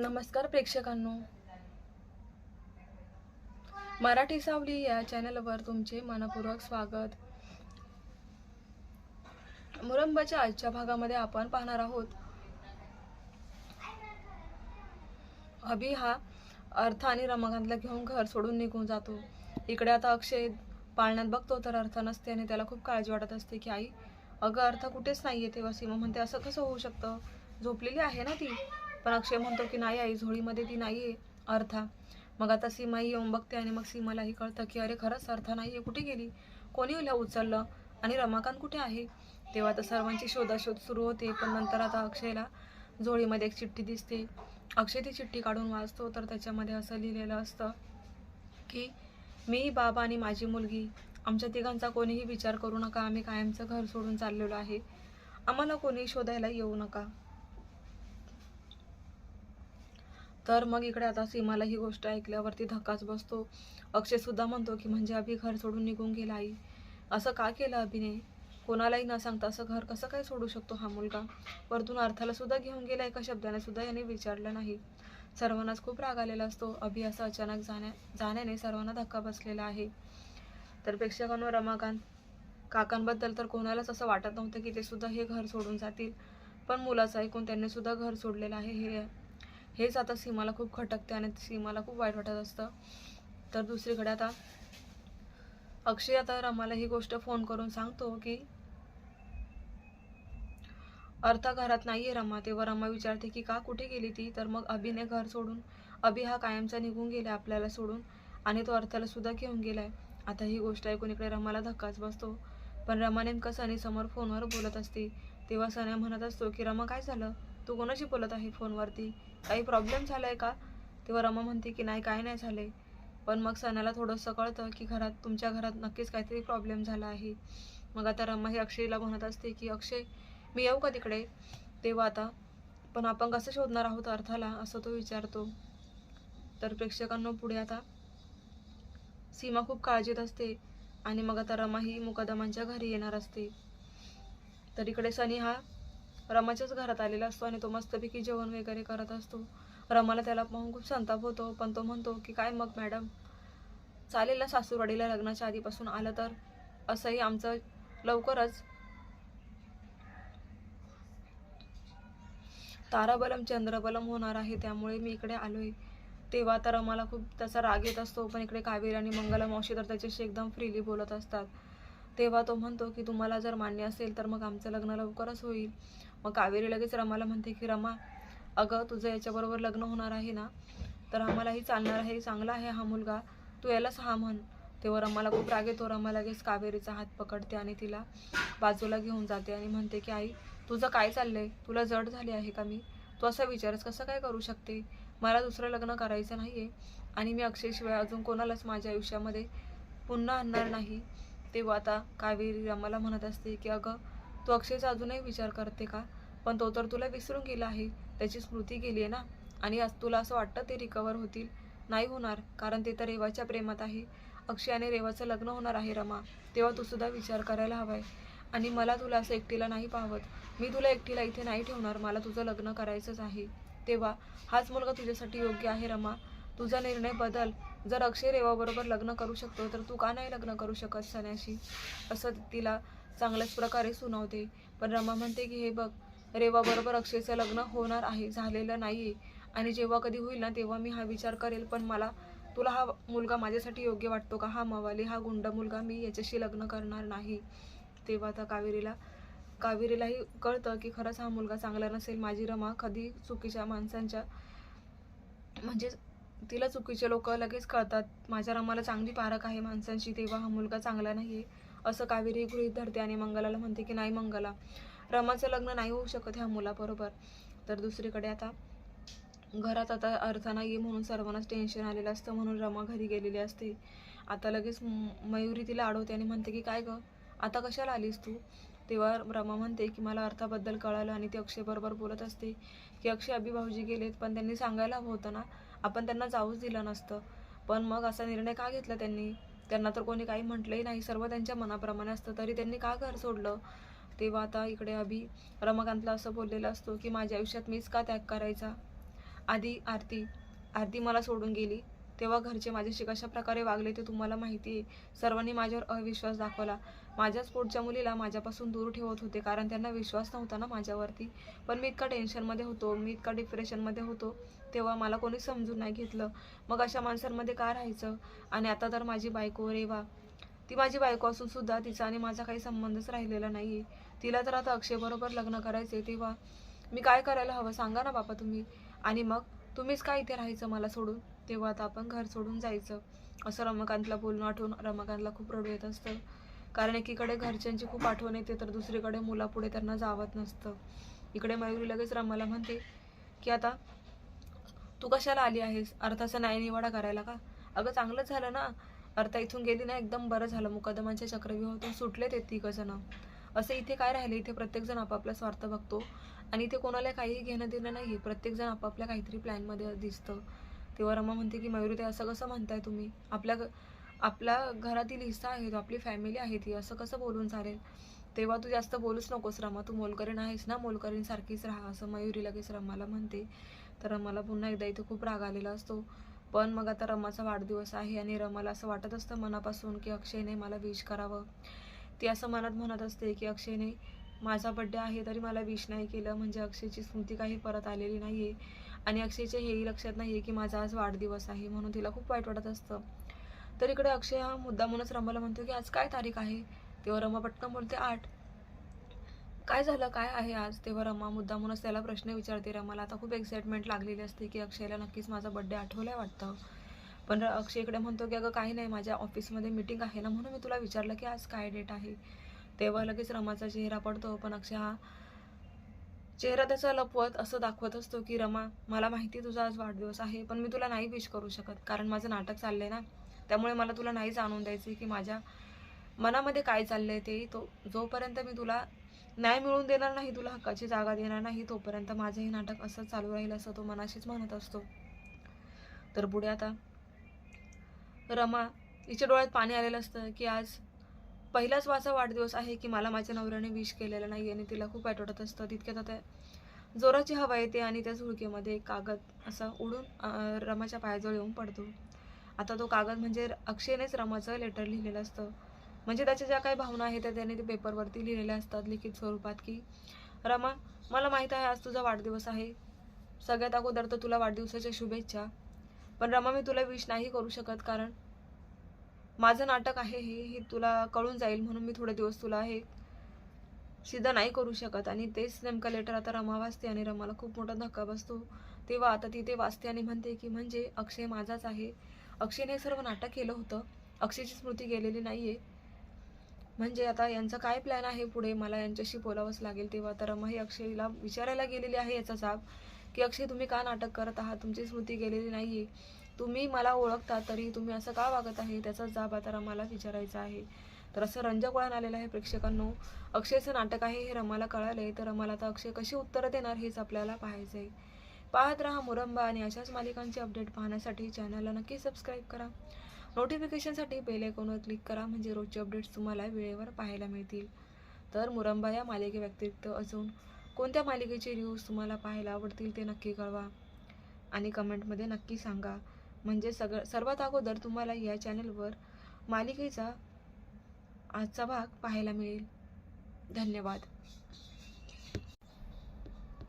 नमस्कार प्रेक्षकांनो. मराठी सावली या चॅनलवर तुमचे मनपूर्वक स्वागत. मुरंबाच्या आजच्या भागामध्ये आपण पाहणार आहोत. अभि हा अर्थ आणि रमाकांतला घेऊन घर सोडून निघून जातो. इकडे आता अक्षय पाळण्यात बघतो तर अर्थ नसते आणि त्याला खूप काळजी वाटत असते की आई अगं अर्थ कुठेच नाहीये. तेव्हा सीमा म्हणते असं कसं होऊ शकतं? झोपलेली आहे ना ती? पण अक्षय म्हणतो की नाही आई झोळीमध्ये ती नाही आहे अर्था मग आता सीमा येऊन बघते आणि मग सीमालाही कळतं की अरे खरंच अर्था आहे कुठे गेली? कोणी उल्या उचललं? आणि रमाकांत कुठे आहे? तेव्हा आता सर्वांची शोधाशोध सुरू होते पण नंतर आता अक्षयला झोळीमध्ये एक चिठ्ठी दिसते. अक्षय ती चिठ्ठी काढून वाचतो तर त्याच्यामध्ये असं लिहिलेलं असतं की मी बाबा आणि माझी मुलगी. आमच्या तिघांचा कोणीही विचार करू नका. आम्ही कायमचं घर सोडून चाललेलो आहे. आम्हाला कोणी शोधायला येऊ नका. तर मग इकडे आता सीमाला ही गोष्ट ऐकल्यावरती धक्काच बसतो. अक्षयसुद्धा म्हणतो की म्हणजे अभि घर सोडून निघून गेला आई. असं का केलं अभिने? कोणालाही न सांगता असं घर कसं काय सोडू शकतो हा मुलगा? वरतून अर्थाला सुद्धा घेऊन गेला एका शब्दाने सुद्धा याने विचारलं नाही. सर्वांनाच खूप राग आलेला असतो. अभि असं अचानक जाण्या जाण्याने सर्वांना धक्का बसलेला आहे. तर प्रेक्षकांवर रमाकांत काकांबद्दल तर कोणालाच असं वाटत नव्हतं की ते सुद्धा हे घर सोडून जातील. पण मुलाचं ऐकून त्यांनी सुद्धा घर सोडलेलं आहे हे हेच आता सीमाला खूप खटकते आणि सीमाला खूप वाईट वाटत असतं. तर दुसरीकडे आता अक्षय आता रमाला ही गोष्ट फोन करून सांगतो की अर्था घरात नाहीये रमा तेव्हा रमा विचारते की का कुठे गेली ती? तर मग अभिने घर सोडून अभि हा कायमचा निघून गेला आपल्याला सोडून आणि तो अर्थाला सुद्धा घेऊन गेलाय. आता ही गोष्ट ऐकून इकडे रमाला धक्काच बसतो. पण रमा नेमकं सनी समोर फोनवर बोलत असते. तेव्हा सन्या म्हणत असतो की रमा काय झालं? तू कोणाशी बोलत आहे फोनवरती? काही प्रॉब्लेम झालाय का? तेव्हा रमा म्हणते की नाही काय नाही झाले पण मग सणाला थोडंसं कळतं की घरात तुमच्या घरात नक्कीच काहीतरी प्रॉब्लेम झाला आहे. मग आता रमा ही अक्षयला म्हणत असते की अक्षय मी येऊ का तिकडे? तेव्हा आता पण आपण कसं शोधणार आहोत अर्थाला? असं तो विचारतो. तर प्रेक्षकांना पुढे आता सीमा खूप काळजीत असते आणि मग आता रमा ही मुकदमांच्या घरी येणार असते. तर इकडे सनी हा रमाच्याच घरात आलेला असतो आणि तो मस्तपैकी जेवण वगैरे करत असतो. रमाला त्याला पाहून खूप संताप होतो पण तो म्हणतो की काय मग मॅडम? चालेल ना सासूरवाडीला लग्नाच्या आधीपासून आलं तर? असंही आमचं लवकरच ताराबलम चंद्रबलम होणार आहे त्यामुळे मी इकडे आलोय. तेव्हा तर आम्हाला खूप त्याचा राग येत असतो पण इकडे कावेरी आणि मंगला मावशी तर त्याच्याशी एकदम फ्रीली बोलत असतात. तेव्हा तो म्हणतो की तुम्हाला जर मान्य असेल तर मग आमचं लग्न लवकरच होईल. मग कावेरी लगेच रमाला म्हणते की रमा अगं तुझं याच्याबरोबर लग्न होणार आहे ना तर आम्हालाही चालणार आहे चांगला आहे हा मुलगा. तू यालाच हा म्हण. तेव्हा रमाला खूप राग येतो. रमा लगेच कावेरीचा हात पकडते आणि तिला बाजूला घेऊन जाते आणि म्हणते की आई तुझं काय चाललंय? तुला जड झाली आहे का मी? तू असा विचारच कसं काय करू शकते? मला दुसरं लग्न करायचं नाहीये आणि मी अक्षयशिवाय अजून कोणालाच माझ्या आयुष्यामध्ये पुन्हा आणणार नाही. तेव्हा आता कावेरी रमाला म्हणत असते की अगं तू अक्षयचा अजूनही विचार करते का? पण तो तर तुला विसरून गेला आहे. त्याची स्मृती गेली आहे ना? आणि आज तुला असं वाटतं ते रिकवर होतील? नाही होणार कारण ते तर रेवाच्या प्रेमात आहे. अक्षय आणि रेवाचं लग्न होणार आहे रमा. तेव्हा तू सुद्धा विचार करायला हवाय. आणि मला तुला असं एकटीला नाही पाहत. मी तुला एकटीला इथे नाही ठेवणार. मला तुझं लग्न करायचंच आहे. तेव्हा हाच मुलगा तुझ्यासाठी योग्य आहे रमा. तुझा निर्णय बदल. जर अक्षय रेवाबरोबर लग्न करू शकतो तर तू का नाही लग्न करू शकत सण्याशी असं तिला चांगल्याच प्रकारे सुनावते. पण रमा म्हणते की हे बघ रेवाबरोबर अक्षयचं लग्न होणार आहे झालेलं नाही आणि जेव्हा कधी होईल ना तेव्हा मी हा विचार करेल. पण मला तुला हा मुलगा माझ्यासाठी योग्य वाटतो का? हा मवाली हा गुंड मुलगा मी याच्याशी लग्न करणार नाही. तेव्हा आता कावेरीला कावेरीलाही कळतं की खरंच हा मुलगा चांगला नसेल. माझी रमा कधी चुकीच्या माणसांच्या म्हणजे तिला चुकीचे लोक लगेच कळतात. माझ्या रमाला चांगली पारख आहे माणसांची तेव्हा हा मुलगा चांगला नाही आहे असं कावेरी गृहीत धरते आणि मंगलाला म्हणते की नाही मंगला रमाचं लग्न नाही होऊ शकत ह्या मुलाबरोबर. तर दुसरीकडे आता घरात आता अर्थ नाही म्हणून सर्वांनाच टेन्शन आलेलं असतं म्हणून रमा घरी गेलेली असते. आता लगेच मयुरी तिला अडवते आणि म्हणते की काय गं आता कशाला आलीस तू? तेव्हा रमा म्हणते की मला अर्थाबद्दल कळालं आणि ती अक्षयबरोबर बोलत असते. की अक्षय अभि भाऊजी गेलेत पण त्यांनी सांगायला हवं होतं ना आपण त्यांना जाऊच दिलं नसतं. पण मग असा निर्णय का घेतला त्यांनी? त्यांना तर कोणी काही म्हटलंही नाही. सर्व त्यांच्या मनाप्रमाणे असतं. तरी त्यांनी का घर सोडलं? तेव्हा आता इकडे अभि रमाकांतला असं बोललेलं असतो की माझ्या आयुष्यात मीच का त्याग करायचा? आधी आरती आरती मला सोडून गेली. तेव्हा घरचे माझ्याशी कशा प्रकारे वागले ते तुम्हाला माहिती आहे. सर्वांनी माझ्यावर अविश्वास दाखवला. माझ्याच पोटच्या मुलीला माझ्यापासून दूर ठेवत होते कारण त्यांना विश्वास नव्हता ना माझ्यावरती. पण मी इतका टेन्शनमध्ये होतो मी इतका डिप्रेशनमध्ये होतो. तेव्हा मला कोणी समजून नाही घेतलं. मग अशा माणसांमध्ये का राहायचं? आणि आता तर माझी बायको रेवा ती माझी बायको असून सुद्धा तिचा आणि माझा काही संबंधच राहिलेला नाही तिला तर आता अक्षयबरोबर लग्न करायचे तेव्हा. मी काय करायला हवं सांगा ना बापा तुम्ही. आणि मग तुम्हीच काय इथे राहायचं मला सोडून? तेव्हा आता आपण घर सोडून जायचं. असं रमाकांतला बोलणं आठवून रमाकांतला खूप रडू येत असतं. कारण एकीकडे घरच्यांची खूप आठवण येते तर दुसरीकडे मुलापुढे त्यांना जावत नसतं. इकडे मयुरी लगेच रमाला म्हणते की आता तू कशाला आली आहेस? अर्थाचा न्याय निवाडा करायला का? अगं चांगलंच झालं ना. अर्थ इथून गेली ना एकदम बरं झालं. मुकदमांच्या चक्रव्यूहातून सुटले ते तिघजणं असं इथे काय राहिले? इथे प्रत्येकजण आपापला स्वार्थ बघतो. आणि इथे कोणाला काहीही घेणं देणं नाही प्रत्येकजण आपापल्या काहीतरी प्लॅनमध्ये दिसतं. तेव्हा रमा म्हणते की मयुरी ते असं कसं म्हणताय तुम्ही? आपल्या आपल्या घरातील हिस्सा आहे आपली फॅमिली आहे ती असं कसं बोलून चालेल? तेव्हा तू जास्त बोलूच नकोस रमा. तू मोलकरीण आहेस ना? मोलकरीण सारखीच राहा. असं मयुरी लगेच रमाला म्हणते. तर रमाला पुन्हा एकदा इथे खूप राग आलेला असतो. पण मग आता रमाचा वाढदिवस आहे आणि रमाला असं वाटत असतं मनापासून की अक्षयने मला विश करावं. ती असं मनात म्हणत असते की अक्षयने माझा बड्डे आहे तरी मला विश नाही केलं म्हणजे अक्षयची स्मृती काही परत आलेली नाही आहे आणि अक्षयचे हेही लक्षात नाही आहे की माझा आज वाढदिवस आहे म्हणून तिला खूप वाईट वाटत असतं. तर इकडे अक्षय हा मुद्दा म्हणूनच रमाला म्हणतो की आज काय तारीख आहे? तेव्हा रमा पटकन बोलते आठ. काय झालं? काय आहे आज? तेव्हा रमा मुद्दामूनच त्याला प्रश्न विचारते. रमाला आता खूप एक्साइटमेंट लागलेली असते की अक्षयला नक्कीच माझा बड्डे आठवलाय वाटतं. पण अक्षय इकडे म्हणतो की अगं काही नाही. माझ्या ऑफिसमध्ये मीटिंग आहे ना? म्हणून मी तुला विचारलं की आज काय डेट आहे? तेव्हा लगेच रमाचा चेहरा पडतो. पण अक्षय हा चेहरा त्याचा लपवत असं दाखवत असतो की रमा मला माहिती तुझा आज वाढदिवस आहे पण मी तुला नाही विश करू शकत. कारण माझं नाटक चाललंय ना. त्यामुळे मला तुला नाही जाणून द्यायचं की माझ्या मनामध्ये काय चाललंय ते. तो जोपर्यंत मी तुला न्याय मिळवून देणार नाही तुला हक्काची जागा देणार नाही तोपर्यंत माझं हे नाटक असं चालू राहील असं तो मनाशीच म्हणत असतो. तर पुढे आता रमा हिच्या डोळ्यात पाणी आलेलं असतं की आज पहिलाच माझा वाढदिवस आहे की मला माझ्या नवऱ्याने विश केलेलं नाही आणि तिला खूप आठवडत असतं. तितक्यात आता जोराची हवा येते आणि त्या झुळकेमध्ये एक कागद असा उडून रमाच्या पायाजवळ येऊन पडतो. आता तो कागद म्हणजे अक्षयनेच रमाचं लेटर लिहिलेलं असतं. म्हणजे त्याच्या ज्या काही भावना आहेत त्या त्याने ते पेपरवरती लिहिलेल्या असतात लिखित स्वरूपात की रमा मला माहीत आहे आज तुझा वाढदिवस आहे. सगळ्यात अगोदर तर तुला वाढदिवसाच्या शुभेच्छा. पण रमा मी तुला विश नाही करू शकत कारण माझं नाटक आहे हे हे तुला कळून जाईल म्हणून मी थोडे दिवस तुला हे सिद्ध नाही करू शकत. आणि तेच नेमकं लेटर आता रमा वाचते आणि रमाला खूप मोठा धक्का बसतो. तेव्हा आता ती ते वाचते आणि म्हणते की म्हणजे अक्षय माझाच आहे. अक्षयने हे सर्व नाटक केलं होतं. अक्षयची स्मृती गेलेली नाही आहे म्हणजे आता यांचा काय प्लॅन आहे पुढे? मला यांच्याशी बोलावंच लागेल तेव्हा. तर मग ही अक्षयला विचारायला गेलेली आहे याचा जाब. की अक्षय तुम्ही का नाटक करत आहात? तुमची स्मृती गेलेली नाहीये. तुम्ही मला ओळखता तरी तुम्ही असं का वागत आहे? त्याचा जाब आता रमाला विचारायचा आहे. तर असं रंजक वळण आलेलं आहे प्रेक्षकांनो. अक्षयचं नाटक आहे हे रमाला कळालंय. तर रमाला आता अक्षय कशी उत्तरं देणार हेच आपल्याला पाहायचं आहे पाहत राहा मुरंबा आणि अशाच मालिकांचे अपडेट पाहण्यासाठी चॅनलला नक्की सबस्क्राईब करा. नोटिफिकेशनसाठी बेल आयकॉनवर क्लिक करा. म्हणजे रोजचे अपडेट्स तुम्हाला वेळेवर पाहायला मिळतील. तर मुरंबा या मालिकेव्यतिरिक्त अजून कोणत्या मालिकेचे रिव्ह्यूज तुम्हाला पाहायला आवडतील ते नक्की कळवा. आणि कमेंटमध्ये नक्की सांगा. म्हणजे सगळं सर्वात अगोदर तुम्हाला या चॅनलवर मालिकेचा आजचा भाग पाहायला मिळेल. धन्यवाद.